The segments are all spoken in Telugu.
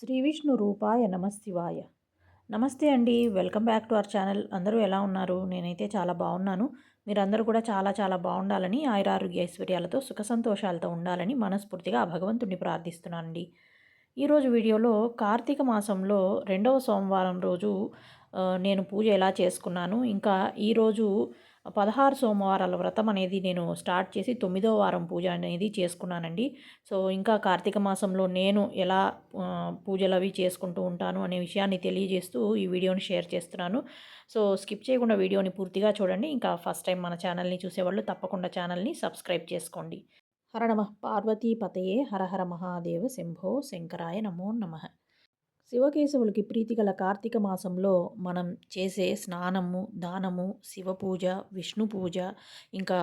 శ్రీ విష్ణు రూపాయ నమశివాయ. నమస్తే అండి welcome back to our channel. అందరూ ఎలా ఉన్నారు? నేనైతే చాలా బాగున్నాను. మీరందరూ కూడా చాలా చాలా బాగుండాలని ఆయురారోగ్య ఐశ్వర్యాలతో సుఖ సంతోషాలతో ఉండాలని మనస్ఫూర్తిగా ఆ భగవంతుడిని ప్రార్థిస్తున్నానండి ఈరోజు వీడియోలో కార్తీక మాసంలో రెండవ సోమవారం రోజు నేను పూజ ఎలా చేసుకున్నాను ఇంకా ఈరోజు పదహారు సోమవారాల వ్రతం అనేది నేను స్టార్ట్ చేసి తొమ్మిదో వారం పూజ అనేది చేసుకున్నానండి. సో ఇంకా కార్తీక మాసంలో నేను ఎలా పూజలు అవి చేసుకుంటూ ఉంటాను అనే విషయాన్ని తెలియజేస్తూ ఈ వీడియోని షేర్ చేస్తున్నాను. సో స్కిప్ చేయకుండా వీడియోని పూర్తిగా చూడండి. ఇంకా ఫస్ట్ టైం మన ఛానల్ని చూసేవాళ్ళు తప్పకుండా ఛానల్ని సబ్స్క్రైబ్ చేసుకోండి. హర నమ. పార్వతీ పతయే. హరహర మహాదేవ శంభో శంకరాయ నమో నమః. శివకేశవులకి ప్రీతిగల కార్తీక మాసంలో మనం చేసే స్నానము దానము శివ పూజ విష్ణు పూజ ఇంకా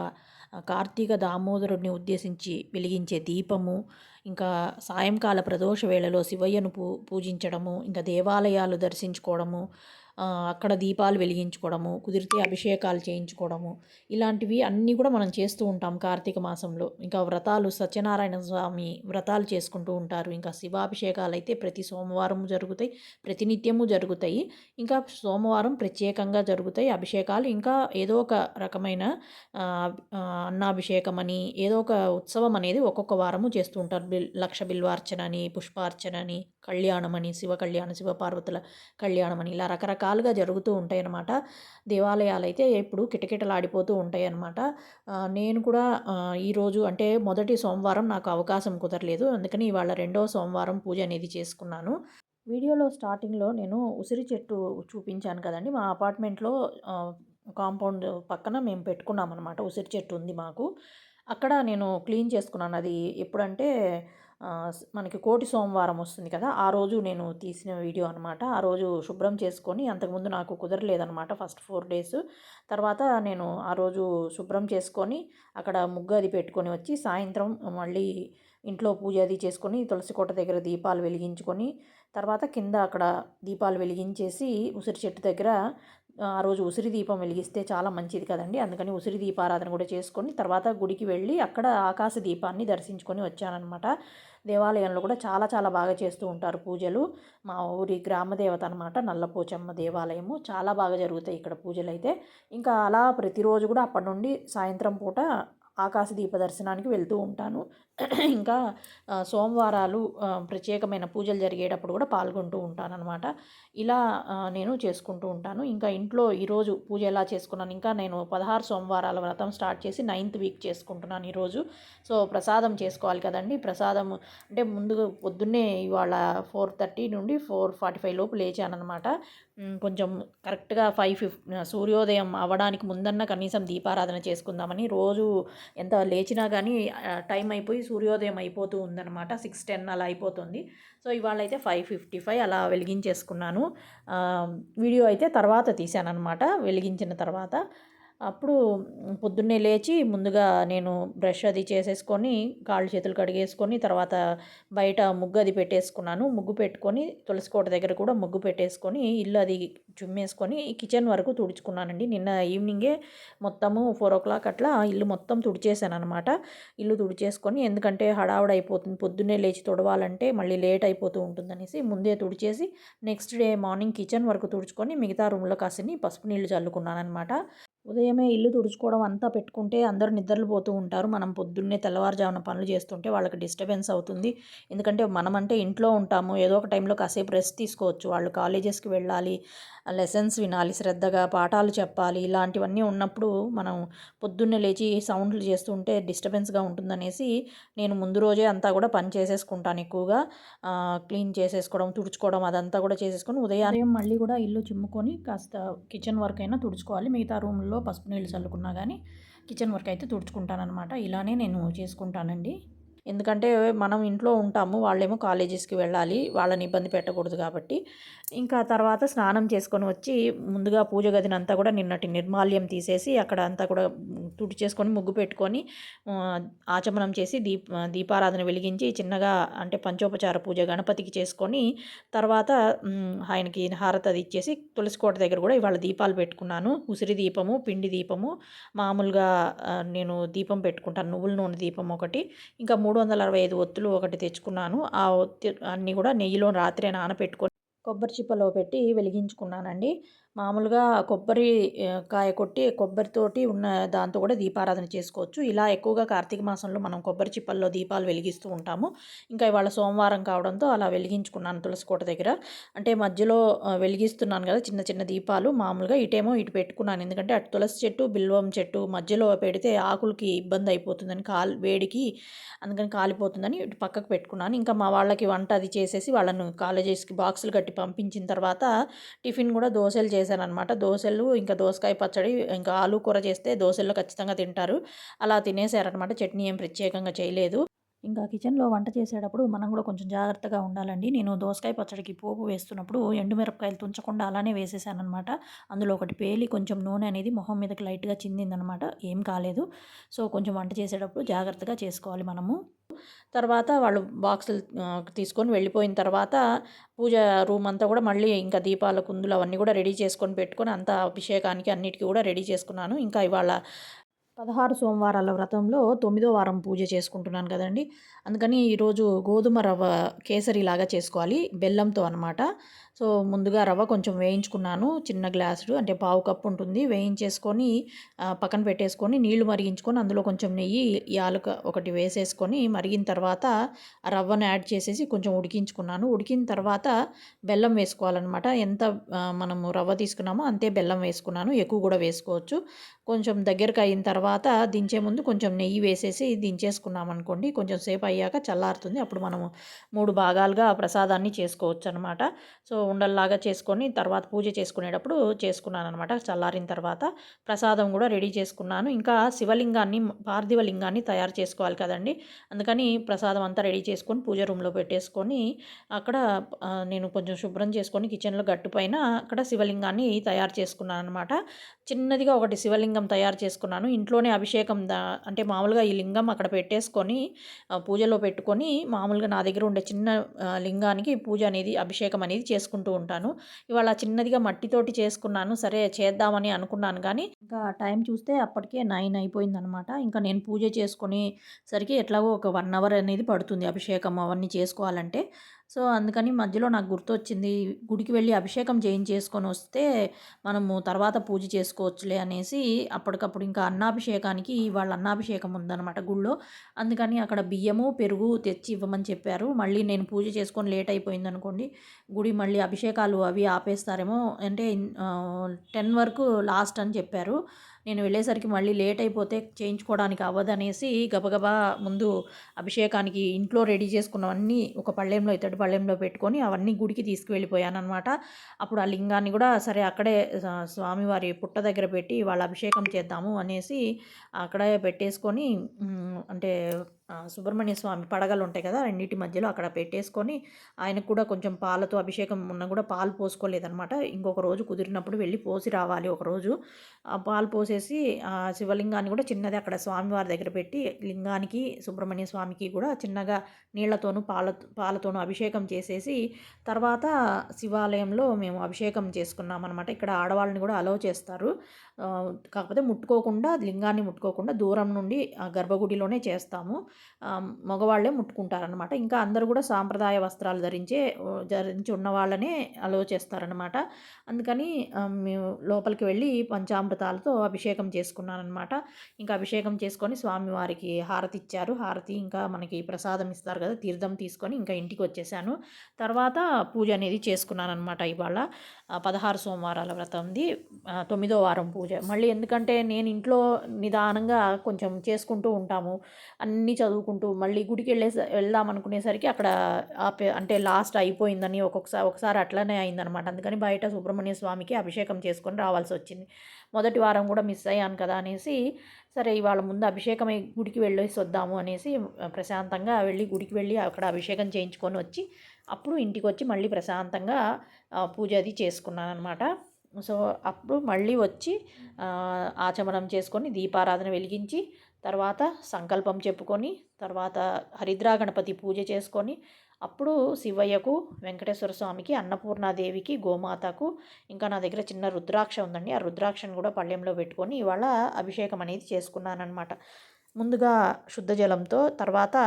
కార్తీక దామోదరుడిని ఉద్దేశించి వెలిగించే దీపము ఇంకా సాయంకాల ప్రదోష వేళలో శివయ్యను పూ పూజించడము ఇంకా దేవాలయాలు దర్శించుకోవడము అక్కడ దీపాలు వెలిగించుకోవడము కుదిరితే అభిషేకాలు చేయించుకోవడము ఇలాంటివి అన్నీ కూడా మనం చేస్తూ ఉంటాం కార్తీక మాసంలో. ఇంకా వ్రతాలు సత్యనారాయణ స్వామి వ్రతాలు చేసుకుంటూ ఉంటారు. ఇంకా శివాభిషేకాలు అయితే ప్రతి సోమవారం జరుగుతాయి ప్రతినిత్యము జరుగుతాయి. ఇంకా సోమవారం ప్రత్యేకంగా జరుగుతాయి అభిషేకాలు. ఇంకా ఏదో ఒక రకమైన అన్నాభిషేకం అని ఏదో ఒక ఉత్సవం అనేది ఒక్కొక్క వారము చేస్తూ ఉంటారు. బిల్ లక్ష బిల్వార్చన అని పుష్పార్చన అని కళ్యాణమని శివ కళ్యాణ శివపార్వతుల కళ్యాణమని ఇలా రకరకాలుగా జరుగుతూ ఉంటాయన్నమాట. దేవాలయాలు అయితే ఎప్పుడు కిటకిటలాడిపోతూ ఉంటాయన్నమాట. నేను కూడా ఈరోజు అంటే మొదటి సోమవారం నాకు అవకాశం కుదరలేదు. అందుకని ఇవాళ రెండవ సోమవారం పూజ అనేది చేసుకున్నాను. వీడియోలో స్టార్టింగ్లో నేను ఉసిరి చెట్టు చూపించాను కదండి. మా అపార్ట్మెంట్లో కాంపౌండ్ పక్కన మేము పెట్టుకున్నాం అనమాట ఉసిరి చెట్టు ఉంది మాకు. అక్కడ నేను క్లీన్ చేసుకున్నాను. అది ఎప్పుడంటే మనకి కోటి సోమవారం వస్తుంది కదా ఆ రోజు నేను తీసిన వీడియో అనమాట ఆ రోజు శుభ్రం చేసుకొని అంతకుముందు నాకు కుదరలేదనమాట ఫస్ట్ ఫోర్ డేస్. తర్వాత నేను ఆ రోజు శుభ్రం చేసుకొని అక్కడ ముగ్గు అది పెట్టుకొని వచ్చి సాయంత్రం మళ్ళీ ఇంట్లో పూజ అది చేసుకొని తులసి కోట దగ్గర దీపాలు వెలిగించుకొని తర్వాత కింద అక్కడ దీపాలు వెలిగించేసి ఉసిరి చెట్టు దగ్గర ఆ రోజు ఉసిరి దీపం వెలిగిస్తే చాలా మంచిది కదండి. అందుకని ఉసిరి దీపారాధన కూడా చేసుకొని తర్వాత గుడికి వెళ్ళి అక్కడ ఆకాశ దీపాన్ని దర్శించుకొని వచ్చానమాట దేవాలయంలో కూడా చాలా చాలా బాగా చేస్తూ ఉంటారు పూజలు. మా ఊరి గ్రామదేవత అనమాట నల్లపోచమ్మ దేవాలయము. చాలా బాగా జరుగుతాయి ఇక్కడ పూజలు అయితే. ఇంకా అలా ప్రతిరోజు కూడా అప్పటి నుండి సాయంత్రం పూట ఆకాశ దీప దర్శనానికి వెళ్తూ ఉంటాను. ఇంకా సోమవారాలు ప్రత్యేకమైన పూజలు జరిగేటప్పుడు కూడా పాల్గొంటూ ఉంటానన్నమాట. ఇలా నేను చేసుకుంటూ ఉంటాను. ఇంకా ఇంట్లో ఈరోజు పూజ ఎలా చేసుకున్నాను? ఇంకా నేను పదహారు సోమవారాల వ్రతం స్టార్ట్ చేసి నైన్త్ వీక్ చేసుకుంటున్నాను ఈరోజు. సో ప్రసాదం చేసుకోవాలి కదండి. ప్రసాదం అంటే ముందు పొద్దున్నే ఇవాళ ఫోర్ థర్టీ నుండి ఫోర్ ఫార్టీ ఫైవ్ లోపు లేచానమాట కొంచెం కరెక్ట్గా ఫైవ్ ఫిఫ్ సూర్యోదయం అవ్వడానికి ముందన్న కనీసం దీపారాధన చేసుకుందామని రోజు ఎంత లేచినా కానీ టైం అయిపోయి సూర్యోదయం అయిపోతూ ఉందన్నమాట. సిక్స్ టెన్ అలా అయిపోతుంది. సో ఇవాళ అయితే ఫైవ్ ఫిఫ్టీ ఫైవ్ అలా వెలిగించేసుకున్నాను. వీడియో అయితే తర్వాత తీశాను అనమాట వెలిగించిన తర్వాత అప్పుడు పొద్దున్నే లేచి ముందుగా నేను బ్రష్ అది చేసేసుకొని కాళ్ళు చేతులు కడిగేసుకొని తర్వాత బయట ముగ్గు అది పెట్టేసుకున్నాను. ముగ్గు పెట్టుకొని తులసి కోట దగ్గర కూడా ముగ్గు పెట్టేసుకొని ఇల్లు అది చుమ్మేసుకొని కిచెన్ వరకు తుడుచుకున్నానండి. నిన్న ఈవినింగే మొత్తము ఫోర్ ఓ క్లాక్ అట్లా ఇల్లు మొత్తం తుడిచేసాను అనమాట ఇల్లు తుడిచేసుకొని ఎందుకంటే హడావుడ అయిపోతుంది. పొద్దున్నే లేచి తుడవాలంటే మళ్ళీ లేట్ అయిపోతూ ఉంటుందనేసి ముందే తుడిచేసి నెక్స్ట్ డే మార్నింగ్ కిచెన్ వరకు తుడుచుకొని మిగతా రూమ్లో కాసిని పసుపు నీళ్ళు చల్లుకున్నాను అనమాట ఉదయమే ఇల్లు తుడుచుకోవడం అంతా పెట్టుకుంటే అందరూ నిద్రలు పోతూ ఉంటారు. మనం పొద్దున్నే తెల్లవారుజామున పనులు చేస్తుంటే వాళ్ళకి డిస్టర్బెన్స్ అవుతుంది. ఎందుకంటే మనమంటే ఇంట్లో ఉంటాము. ఏదో ఒక టైంలో కాసేపు రెస్ట్ తీసుకోవచ్చు. వాళ్ళు కాలేజెస్కి వెళ్ళాలి. లెసన్స్ వినాలి శ్రద్ధగా పాఠాలు చెప్పాలి ఇలాంటివన్నీ ఉన్నప్పుడు మనం పొద్దున్నే లేచి సౌండ్లు చేస్తుంటే డిస్టర్బెన్స్గా ఉంటుందనేసి నేను ముందు రోజే అంతా కూడా పని చేసేసుకుంటాను ఎక్కువగా. క్లీన్ చేసేసుకోవడం తుడుచుకోవడం అదంతా కూడా చేసేసుకొని ఉదయాన్నే మళ్ళీ కూడా ఇల్లు చిమ్ముకొని కాస్త కిచెన్ వర్క్ అయినా తుడుచుకోవాలి. మిగతా రూమ్లో పసుపు నీళ్ళు చల్లుకున్నా కానీ కిచెన్ వర్క్ అయితే తుడుచుకుంటానమాట ఇలానే నేను చేసుకుంటానండి. ఎందుకంటే మనం ఇంట్లో ఉంటాము వాళ్ళేమో కాలేజెస్కి వెళ్ళాలి వాళ్ళని ఇబ్బంది పెట్టకూడదు కాబట్టి. ఇంకా తర్వాత స్నానం చేసుకొని వచ్చి ముందుగా పూజ గదిని అంతా కూడా నిన్నటి నిర్మాల్యం తీసేసి అక్కడ అంతా కూడా తుడి చేసుకొని ముగ్గు పెట్టుకొని ఆచమనం చేసి దీప దీపారాధన వెలిగించి చిన్నగా అంటే పంచోపచార పూజ గణపతికి చేసుకొని తర్వాత ఆయనకి హారత అది ఇచ్చేసి తులసికోట దగ్గర కూడా ఇవాళ దీపాలు పెట్టుకున్నాను. ఉసిరి దీపము పిండి దీపము మామూలుగా నేను దీపం పెట్టుకుంటాను నువ్వుల నూనె దీపం ఒకటి. ఇంకా మూడు మూడు వందల అరవై ఐదు ఒత్తులు ఒకటి తెచ్చుకున్నాను. ఆ ఒత్తి అన్నీ కూడా నెయ్యిలో రాత్రే నానపెట్టుకొని కొబ్బరి చిప్పలో పెట్టి వెలిగించుకున్నానండి. మామూలుగా కొబ్బరి కాయ కొట్టి కొబ్బరితోటి ఉన్న దాంతో కూడా దీపారాధన చేసుకోవచ్చు. ఇలా ఎక్కువగా కార్తీక మాసంలో మనం కొబ్బరి చిప్పల్లో దీపాలు వెలిగిస్తూ ఉంటాము. ఇంకా ఇవాళ సోమవారం కావడంతో అలా వెలిగించుకున్నాను తులసి కోట దగ్గర. అంటే మధ్యలో వెలిగిస్తున్నాను కదా చిన్న చిన్న దీపాలు. మామూలుగా ఇటేమో ఇటు పెట్టుకున్నాను. ఎందుకంటే అటు తులసి చెట్టు బిల్వం చెట్టు మధ్యలో పెడితే ఆకులకి ఇబ్బంది అయిపోతుందని కాల్ వేడికి అందుకని కాలిపోతుందని ఇటు పక్కకు పెట్టుకున్నాను. ఇంకా మా వాళ్ళకి వంట అది చేసేసి వాళ్ళను కాలేజెస్కి బాక్సులు కట్టి పంపించిన తర్వాత టిఫిన్ కూడా దోశలు చేశాను అనమాట దోశలు ఇంకా దోసకాయ పచ్చడి ఇంకా ఆలు కూర చేస్తే దోశల్లో ఖచ్చితంగా తింటారు. అలా తినేసారనమాట చట్నీ ఏం ప్రత్యేకంగా చేయలేదు. ఇంకా కిచెన్లో వంట చేసేటప్పుడు మనం కూడా కొంచెం జాగ్రత్తగా ఉండాలండి. నేను దోసకాయ పచ్చడికి పోపు వేస్తున్నప్పుడు ఎండుమిరపకాయలు తుంచకుండా అలానే వేసేసానమాట అందులో ఒకటి పేలి కొంచెం నూనె అనేది మొహం మీదకి లైట్గా చిందిందనమాట ఏం కాలేదు. సో కొంచెం వంట చేసేటప్పుడు జాగ్రత్తగా చేసుకోవాలి మనము. తర్వాత వాళ్ళు బాక్సులు తీసుకొని వెళ్ళిపోయిన తర్వాత పూజ రూమ్ అంతా కూడా మళ్ళీ ఇంకా దీపాల కుందులు అవన్నీ కూడా రెడీ చేసుకొని పెట్టుకొని అంతా అభిషేకానికి అన్నిటికీ కూడా రెడీ చేసుకున్నాను. ఇంకా ఇవాళ పదహారు సోమవారాల వ్రతంలో తొమ్మిదో వారం పూజ చేసుకుంటున్నాను కదండి. అందుకని ఈరోజు గోధుమ రవ్వ కేసరి లాగా చేసుకోవాలి బెల్లంతో అనమాట సో ముందుగా రవ్వ కొంచెం వేయించుకున్నాను. చిన్న గ్లాసుడు అంటే పావు కప్పు ఉంటుంది. వేయించేసుకొని పక్కన పెట్టేసుకొని నీళ్ళు మరిగించుకొని అందులో కొంచెం నెయ్యి యాలక ఒకటి వేసేసుకొని మరిగిన తర్వాత రవ్వను యాడ్ చేసేసి కొంచెం ఉడికించుకున్నాను. ఉడికిన తర్వాత బెల్లం వేసుకోవాలన్నమాట. ఎంత మనము రవ్వ తీసుకున్నామో అంతే బెల్లం వేసుకున్నాను. ఎక్కువ కూడా వేసుకోవచ్చు. కొంచెం దగ్గరకు అయిన తర్వాత దించే ముందు కొంచెం నెయ్యి వేసేసి దించేసుకున్నాం అనుకోండి కొంచెం సేపు అయ్యాక చల్లారుతుంది. అప్పుడు మనము మూడు భాగాలుగా ప్రసాదాన్ని చేసుకోవచ్చు అనమాట సో ఉండల్లాగా చేసుకొని తర్వాత పూజ చేసుకునేటప్పుడు చేసుకున్నాను అనమాట చల్లారిన తర్వాత ప్రసాదం కూడా రెడీ చేసుకున్నాను. ఇంకా శివలింగాన్ని పార్థివ లింగాన్ని తయారు చేసుకోవాలి కదండి. అందుకని ప్రసాదం అంతా రెడీ చేసుకొని పూజ రూమ్లో పెట్టేసుకొని అక్కడ నేను కొంచెం శుభ్రం చేసుకొని కిచెన్లో గట్టు పైన అక్కడ శివలింగాన్ని తయారు చేసుకున్నాను అనమాట చిన్నదిగా ఒకటి శివలింగం తయారు చేసుకున్నాను. ఇంట్లోనే అభిషేకం దా అంటే మామూలుగా ఈ లింగం అక్కడ పెట్టేసుకొని పూజలో పెట్టుకొని మామూలుగా నా దగ్గర ఉండే చిన్న లింగానికి పూజ అనేది అభిషేకం అనేది చేసుకుంటూ ఉంటాను. ఇవాళ చిన్నదిగా మట్టితోటి చేసుకున్నాను. సరే చేద్దామని అనుకున్నాను కానీ ఇంకా టైం చూస్తే అప్పటికే నైన్ అయిపోయింది అనమాట ఇంకా నేను పూజ చేసుకొని సరికి ఎట్లాగో ఒక వన్ అవర్ అనేది పడుతుంది అభిషేకం అవన్నీ చేసుకోవాలంటే. సో అందుకని మధ్యలో నాకు గుర్తొచ్చింది గుడికి వెళ్ళి అభిషేకం చేయించేసుకొని వస్తే మనము తర్వాత పూజ చేసుకోవచ్చులే అనేసి అప్పటికప్పుడు ఇంకా అన్నాభిషేకానికి వాళ్ళ అన్నాభిషేకం ఉందన్నమాట గుళ్ళో. అందుకని అక్కడ బియ్యము పెరుగు తెచ్చి ఇవ్వమని చెప్పారు. మళ్ళీ నేను పూజ చేసుకొని లేట్ అయిపోయింది అనుకోండి గుడి మళ్ళీ అభిషేకాలు అవి ఆపేస్తారేమో అంటే టెన్ వరకు లాస్ట్ అని చెప్పారు. నేను వెళ్ళేసరికి మళ్ళీ లేట్ అయిపోతే చేయించుకోవడానికి అవ్వదనేసి గబగబా ముందు అభిషేకానికి ఇంట్లో రెడీ చేసుకున్నవన్నీ ఒక పళ్ళెంలో ఇతడి పళ్ళెంలో పెట్టుకొని అవన్నీ గుడికి తీసుకువెళ్ళిపోయాను అనమాట అప్పుడు ఆ లింగాన్ని కూడా సరే అక్కడే స్వామివారి పుట్ట దగ్గర పెట్టి వాళ్ళ అభిషేకం చేద్దాము అనేసి అక్కడే పెట్టేసుకొని అంటే సుబ్రహ్మణ్య స్వామి పడగలు ఉంటాయి కదా రెండింటి మధ్యలో అక్కడ పెట్టేసుకొని ఆయనకు కూడా కొంచెం పాలతో అభిషేకం ఉన్న కూడా పాలు పోసుకోలేదనమాట ఇంకొక రోజు కుదిరినప్పుడు వెళ్ళి పోసి రావాలి ఒకరోజు ఆ పాలు పోసేసి ఆ శివలింగాన్ని కూడా చిన్నది అక్కడ స్వామివారి దగ్గర పెట్టి లింగానికి సుబ్రహ్మణ్య స్వామికి కూడా చిన్నగా నీళ్ళతోనూ పాల పాలతోనూ అభిషేకం చేసేసి తర్వాత శివాలయంలో మేము అభిషేకం చేసుకున్నాం అనమాట ఇక్కడ ఆడవాళ్ళని కూడా అలౌ చేస్తారు. కాకపోతే ముట్టుకోకుండా లింగాన్ని ముట్టుకోకుండా దూరం నుండి ఆ గర్భగుడిలోనే చేస్తాము. మగవాళ్ళే ముట్టుకుంటారనమాట ఇంకా అందరూ కూడా సాంప్రదాయ వస్త్రాలు ధరించే ధరించి ఉన్న వాళ్ళనే అలో చేస్తారనమాట అందుకని మేము లోపలికి వెళ్ళి పంచామృతాలతో అభిషేకం చేసుకున్నానమాట ఇంకా అభిషేకం చేసుకొని స్వామివారికి హారతి ఇచ్చారు హారతి ఇంకా మనకి ప్రసాదం ఇస్తారు కదా తీర్థం తీసుకొని ఇంకా ఇంటికి వచ్చేసాను. తర్వాత పూజ అనేది చేసుకున్నానమాట ఇవాళ. పదహారు సోమవారాల వ్రతంది. ఉంది తొమ్మిదో వారం పూజ. మళ్ళీ ఎందుకంటే నేను ఇంట్లో నిదానంగా కొంచెం చేసుకుంటూ ఉంటాము. అన్నీ చదువుకుంటూ మళ్ళీ గుడికి వెళ్ళే వెళ్దాం అనుకునేసరికి అక్కడ ఆపే అంటే లాస్ట్ అయిపోయిందని ఒక్కొక్కసారి ఒకసారి అట్లనే అయిందనమాట. అందుకని బయట సుబ్రహ్మణ్య స్వామికి అభిషేకం చేసుకొని రావాల్సి వచ్చింది. మొదటి వారం కూడా మిస్ అయ్యాను కదా అనేసి సరే ఇవాళ ముందు అభిషేకం అయి గుడికి వెళ్ళేసి వద్దాము అనేసి ప్రశాంతంగా వెళ్ళి గుడికి వెళ్ళి అక్కడ అభిషేకం చేయించుకొని వచ్చి అప్పుడు ఇంటికి వచ్చి మళ్ళీ ప్రశాంతంగా పూజ అది చేసుకున్నాను అనమాట సో అప్పుడు మళ్ళీ వచ్చి ఆచమనం చేసుకొని దీపారాధన వెలిగించి తర్వాత సంకల్పం చెప్పుకొని తర్వాత హరిద్రా గణపతి పూజ చేసుకొని అప్పుడు శివయ్యకు వెంకటేశ్వర స్వామికి అన్నపూర్ణాదేవికి గోమాతకు ఇంకా నా దగ్గర చిన్న రుద్రాక్ష ఉందండి. ఆ రుద్రాక్షను కూడా పళ్ళెంలో పెట్టుకొని ఇవాళ అభిషేకం అనేది చేసుకున్నానమాట ముందుగా శుద్ధ జలంతో తర్వాత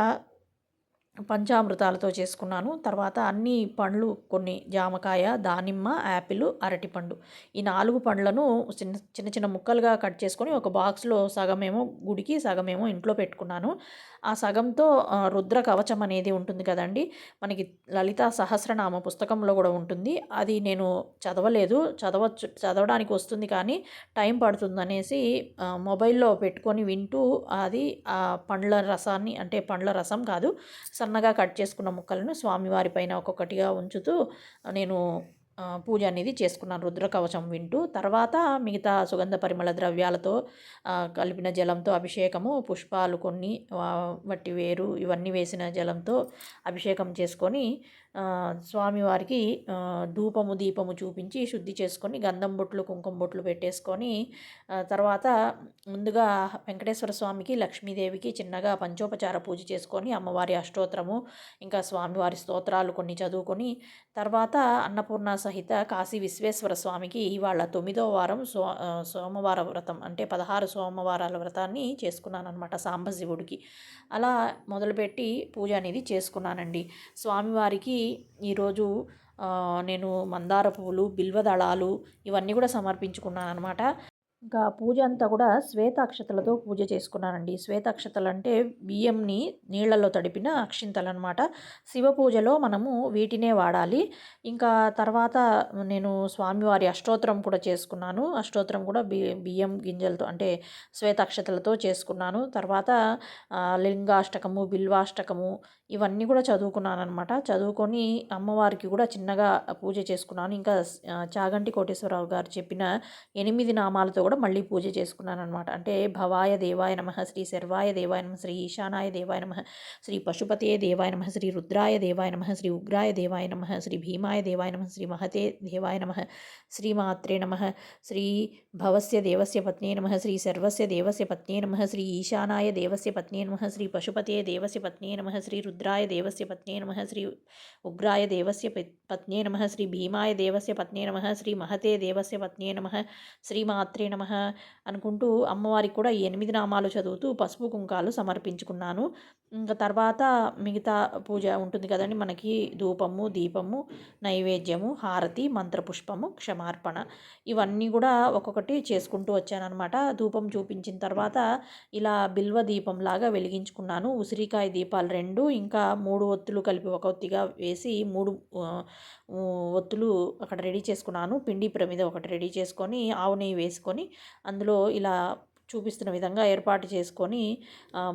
పంచామృతాలతో చేసుకున్నాను. తర్వాత అన్ని పండ్లు కొన్ని జామకాయ దానిమ్మ యాపిల్ అరటిపండు. ఈ నాలుగు పండ్లను చిన్న చిన్న చిన్న ముక్కలుగా కట్ చేసుకొని ఒక బాక్స్లో సగమేమో గుడికి సగమేమో ఇంట్లో పెట్టుకున్నాను. ఆ సగంతో రుద్ర కవచం అనేది ఉంటుంది కదండి. మనకి లలిత సహస్రనామ పుస్తకంలో కూడా ఉంటుంది. అది నేను చదవలేదు. చదవచ్చు చదవడానికి వస్తుంది కానీ టైం పడుతుంది అనేసి మొబైల్లో పెట్టుకొని వింటూ అది ఆ పండ్ల రసాన్ని అంటే పండ్ల రసం కాదు సన్నగా కట్ చేసుకున్న ముక్కలను స్వామివారి పైన ఒక్కొక్కటిగా ఉంచుతూ నేను పూజ అనేది చేసుకున్నాను రుద్రకవచం వింటూ. తర్వాత మిగతా సుగంధ పరిమళ ద్రవ్యాలతో కలిపిన జలంతో అభిషేకము పుష్పాలు కొన్ని వట్టి వేరు ఇవన్నీ వేసిన జలంతో అభిషేకం చేసుకొని స్వామివారికి ధూపము దీపము చూపించి శుద్ధి చేసుకొని గంధం బొట్లు కుంకుమ బొట్లు పెట్టేసుకొని తర్వాత ముందుగా వెంకటేశ్వర స్వామికి లక్ష్మీదేవికి చిన్నగా పంచోపచార పూజ చేసుకొని అమ్మవారి అష్టోత్తరము ఇంకా స్వామివారి స్తోత్రాలు కొన్ని చదువుకొని తర్వాత అన్నపూర్ణ సహిత కాశీ విశ్వేశ్వర స్వామికి ఇవాళ తొమ్మిదో వారం సో సోమవార వ్రతం అంటే పదహారు సోమవారాల వ్రతాన్ని చేసుకున్నాను అనమాట సాంబశివుడికి. అలా మొదలుపెట్టి పూజ అనేది చేసుకున్నానండి. స్వామివారికి ఈరోజు నేను మందార పువ్వులు బిల్వదళాలు ఇవన్నీ కూడా సమర్పించుకున్నాను అనమాట ఇంకా పూజ అంతా కూడా శ్వేతాక్షతలతో పూజ చేసుకున్నానండి. శ్వేతాక్షతలు అంటే బియ్యంని నీళ్ళలో తడిపిన అక్షింతలు అనమాట శివ పూజలో మనము వీటినే వాడాలి. ఇంకా తర్వాత నేను స్వామివారి అష్టోత్తరం కూడా చేసుకున్నాను. అష్టోత్తరం కూడా బి బియ్యం గింజలతో అంటే శ్వేతాక్షతలతో చేసుకున్నాను. తర్వాత లింగాష్టకము బిల్వాష్టకము ఇవన్నీ కూడా చదువుకున్నాను అనమాట చదువుకొని అమ్మవారికి కూడా చిన్నగా పూజ చేసుకున్నాను ఇంకా చాగంటి కోటేశ్వరరావు గారు చెప్పిన ఎనిమిది నామాలతో కూడా మళ్ళీ పూజ చేసుకున్నాను అనమాట అంటే భవాయ దేవాయ నమ శ్రీ శర్వాయ దేవాయ నమ శ్రీ ఈశానాయ దేవాయ నమ శ్రీ పశుపతే దేవాయ నమ శ్రీ రుద్రాయ దేవాయ నమ శ్రీ ఉగ్రాయ దేవాయ నమ శ్రీ భీమాయ దేవాయ నమ శ్రీ మహతే దేవాయ నమ శ్రీమాత్రే నమ శ్రీ భవస్య దేవస్య పత్నే నమ శ్రీ సర్వస్య దేవస్య పత్నే నమ శ్రీ ఈశానాయ దేవస్య పత్నే నమ శ్రీ పశుపతే దేవస్య పత్నే నమ శ్రీ రుద్రాయ దేవస్య పత్నే నమ శ్రీ ఉగ్రాయ దేవస్య పత్నే నమ శ్రీ భీమాయ దేవస్య పత్నే నమ శ్రీ మహతే దేవస్య పత్నే నమ శ్రీమాత్రే నమ అనుకుంటూ అమ్మవారికి కూడా ఈ ఎనిమిది నామాలు చదువుతూ పసుపు కుంకాలు సమర్పించుకున్నాను. ఇంకా తర్వాత మిగతా పూజ ఉంటుంది కదండి మనకి ధూపము దీపము నైవేద్యము హారతి మంత్రపుష్పము క్షమార్పణ ఇవన్నీ కూడా ఒక్కొక్కటి చేసుకుంటూ వచ్చానమాట ధూపం చూపించిన తర్వాత ఇలా బిల్వ దీపంలాగా వెలిగించుకున్నాను. ఉసిరికాయ దీపాలు రెండు ఇంకా ఇంకా మూడు ఒత్తులు కలిపి ఒక ఒత్తిగా వేసి మూడు ఒత్తులు అక్కడ రెడీ చేసుకున్నాను. పిండి ప్రమిద ఒకటి రెడీ చేసుకొని ఆవు నెయ్యి వేసుకొని అందులో ఇలా చూపిస్తున్న విధంగా ఏర్పాటు చేసుకొని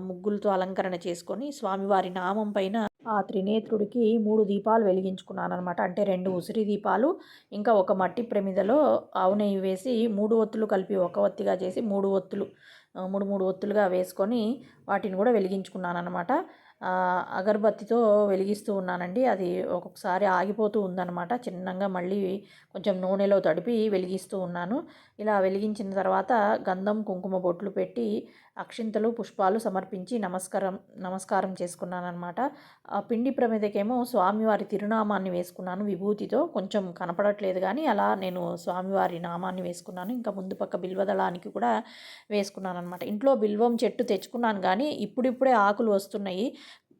ముగ్గులతో అలంకరణ చేసుకొని స్వామివారి నామం పైన ఆ త్రినేత్రుడికి మూడు దీపాలు వెలిగించుకున్నాను అనమాట అంటే రెండు ఉసిరి దీపాలు ఇంకా ఒక మట్టి ప్రమిదలో ఆవు నెయ్యి వేసి మూడు ఒత్తులు కలిపి ఒక ఒత్తిగా చేసి మూడు ఒత్తులు మూడు మూడు ఒత్తులుగా వేసుకొని వాటిని కూడా వెలిగించుకున్నాను అనమాట అగరబత్తితో వెలిగిస్తూ ఉన్నానండి. అది ఒక్కొక్కసారి ఆగిపోతూ ఉందన్నమాట. చిన్నగా మళ్ళీ కొంచెం నూనెలో తడిపి వెలిగిస్తూ ఉన్నాను. ఇలా వెలిగించిన తర్వాత గంధం కుంకుమ బొట్లు పెట్టి అక్షింతలు పుష్పాలు సమర్పించి నమస్కారం నమస్కారం చేసుకున్నానమాట పిండి ప్రమిదకేమో స్వామివారి తిరునామాన్ని వేసుకున్నాను విభూతితో. కొంచెం కనపడట్లేదు కానీ అలా నేను స్వామివారి నామాన్ని వేసుకున్నాను. ఇంకా ముందు పక్క బిల్వదళానికి కూడా వేసుకున్నాను అనమాట ఇంట్లో బిల్వం చెట్టు తెచ్చుకున్నాను కానీ ఇప్పుడిప్పుడే ఆకులు వస్తున్నాయి.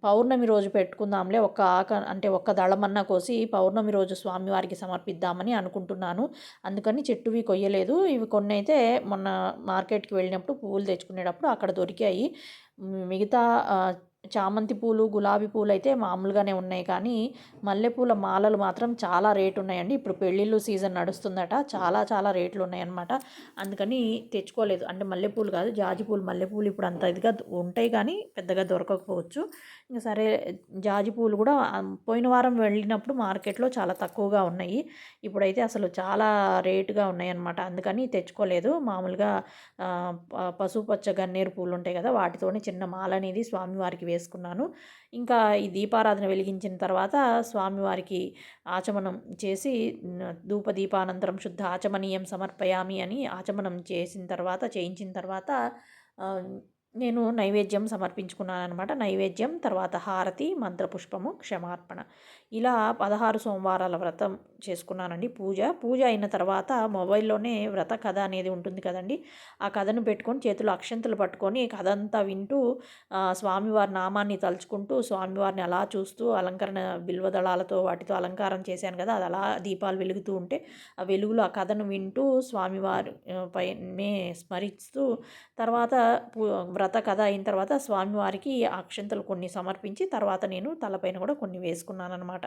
పౌర్ణమి రోజు పెట్టుకుందాంలే ఒక ఆక అంటే ఒక్క దళమన్నా కోసి పౌర్ణమి రోజు స్వామివారికి సమర్పిద్దామని అనుకుంటున్నాను. అందుకని చెట్టువి కొయ్యలేదు. ఇవి కొన్ని అయితే మొన్న మార్కెట్కి వెళ్ళినప్పుడు పువ్వులు తెచ్చుకునేటప్పుడు అక్కడ దొరికాయి. మిగతా చామంతి పూలు గులాబీ పూలు అయితే మామూలుగానే ఉన్నాయి కానీ మల్లెపూల మాలలు మాత్రం చాలా రేటు ఉన్నాయండి. ఇప్పుడు పెళ్ళిళ్ళు సీజన్ నడుస్తుందట చాలా చాలా రేట్లు ఉన్నాయన్నమాట. అందుకని తెచ్చుకోలేదు. అంటే మల్లెపూలు కాదు జాజిపూలు మల్లెపూలు ఇప్పుడు అంత ఇదిగా ఉంటాయి కానీ పెద్దగా దొరకకపోవచ్చు. సరే జాజి పూలు కూడా పోయిన వారం వెళ్ళినప్పుడు మార్కెట్లో చాలా తక్కువగా ఉన్నాయి. ఇప్పుడైతే అసలు చాలా రేటుగా ఉన్నాయి అనమాట అందుకని తెచ్చుకోలేదు. మామూలుగా పసుపచ్చ గన్నేరు పూలు ఉంటాయి కదా వాటితోనే చిన్న మాల అనేది స్వామివారికి వేసుకున్నాను. ఇంకా ఈ దీపారాధన వెలిగించిన తర్వాత స్వామివారికి ఆచమనం చేసి ధూప దీపానంతరం శుద్ధ ఆచమనీయం సమర్పయామి అని ఆచమనం చేసిన తర్వాత చేయించిన తర్వాత నేను నైవేద్యం సమర్పించుకున్నాను అనమాట నైవేద్యం తర్వాత హారతి మంత్రపుష్పము క్షమార్పణ. ఇలా పదహారు సోమవారాల వ్రతం చేసుకున్నానండి పూజ. పూజ అయిన తర్వాత మొబైల్లోనే వ్రత కథ అనేది ఉంటుంది కదండి. ఆ కథను పెట్టుకొని చేతులు అక్షంతలు పట్టుకొని కథ అంతా వింటూ స్వామివారి నామాన్ని తలుచుకుంటూ స్వామివారిని అలా చూస్తూ అలంకరణ బిల్వదళాలతో వాటితో అలంకారం చేశాను కదా అది అలా దీపాలు వెలుగుతూ ఉంటే ఆ వెలుగులో ఆ కథను వింటూ స్వామివారి పైనే స్మరిస్తూ తర్వాత వ్రత కథ అయిన తర్వాత స్వామివారికి అక్షంతలు కొన్ని సమర్పించి తర్వాత నేను తలపైన కూడా కొన్ని వేసుకున్నాను అనమాట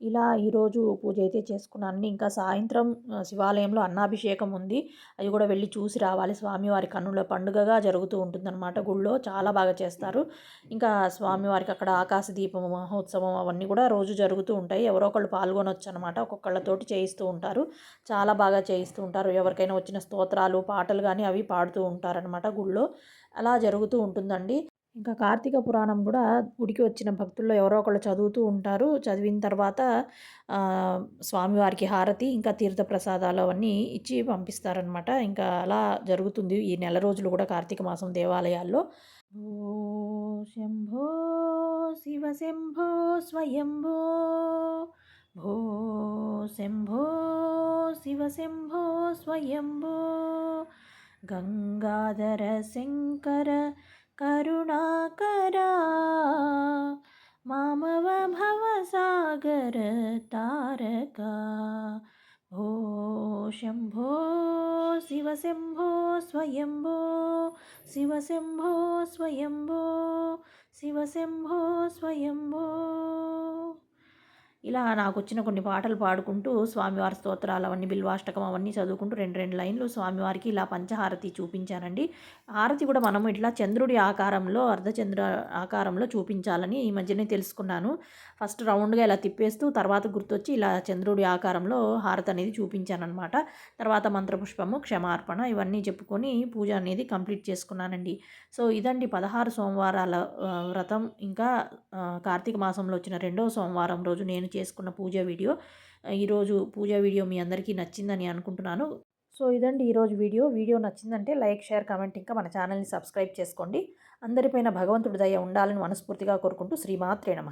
ఇలా ఈరోజు పూజ అయితే చేసుకున్నాను. ఇంకా సాయంత్రం శివాలయంలో అన్నాభిషేకం ఉంది. అది కూడా వెళ్ళి చూసి రావాలి. స్వామివారి కన్నుల పండుగగా జరుగుతూ ఉంటుందన్నమాట. గుళ్ళో చాలా బాగా చేస్తారు. ఇంకా స్వామివారికి అక్కడ ఆకాశ దీపం మహోత్సవం అవన్నీ కూడా రోజు జరుగుతూ ఉంటాయి. ఎవరో ఒకళ్ళు పాల్గొనొచ్చు అనమాట ఒక్కొక్కళ్ళతోటి చేయిస్తూ ఉంటారు. చాలా బాగా చేయిస్తూ ఉంటారు. ఎవరికైనా వచ్చిన స్తోత్రాలు పాటలు కానీ అవి పాడుతూ ఉంటారనమాట గుళ్ళో. అలా జరుగుతూ ఉంటుందండి. ఇంకా కార్తీక పురాణం కూడా గుడికి వచ్చిన భక్తుల్లో ఎవరో ఒకళ్ళు చదువుతూ ఉంటారు. చదివిన తర్వాత స్వామివారికి హారతి ఇంకా తీర్థ ప్రసాదాలు అవన్నీ ఇచ్చి పంపిస్తారనమాట ఇంకా అలా జరుగుతుంది ఈ నెల రోజులు కూడా కార్తీక మాసం దేవాలయాల్లో. శంభో శివ శంభో స్వయంభో భో శంభో శివ శంభో స్వయంభో గంగాధర శంకర కరుణాకరా మామవ భవసాగర తారకా. ఓ శంభో శివశంభో స్వయంభో శివశంభో స్వయంభో శివశంభో స్వయంభో. ఇలా నాకు వచ్చిన కొన్ని పాటలు పాడుకుంటూ స్వామివారి స్తోత్రాలు అవన్నీ బిల్వాష్టకం అవన్నీ చదువుకుంటూ రెండు రెండు లైన్లు స్వామివారికి ఇలా పంచహారతి చూపించానండి. హారతి కూడా మనము ఇట్లా చంద్రుడి ఆకారంలో అర్ధచంద్ర ఆకారంలో చూపించాలని ఈ మధ్యనే తెలుసుకున్నాను. ఫస్ట్ రౌండ్గా ఇలా తిప్పేస్తూ తర్వాత గుర్తొచ్చి ఇలా చంద్రుడి ఆకారంలో హారతి అనేది చూపించానమాట తర్వాత మంత్రపుష్పము క్షమార్పణ ఇవన్నీ చెప్పుకొని పూజ అనేది కంప్లీట్ చేసుకున్నానండి. సో ఇదండి పదహారు సోమవారాల వ్రతం. ఇంకా కార్తీక మాసంలో వచ్చిన రెండవ సోమవారం రోజు నేను నేను చేసుకున్న పూజ వీడియో. ఈరోజు పూజ వీడియో మీ అందరికీ నచ్చిందని అనుకుంటున్నాను. సో ఇదండి ఈరోజు వీడియో. వీడియో నచ్చిందంటే లైక్ షేర్ కామెంట్ ఇంకా మన ఛానల్ని సబ్స్క్రైబ్ చేసుకోండి. అందరిపైన భగవంతుడి దయ ఉండాలని మనస్ఫూర్తిగా కోరుకుంటూ శ్రీమాత్రే నమ.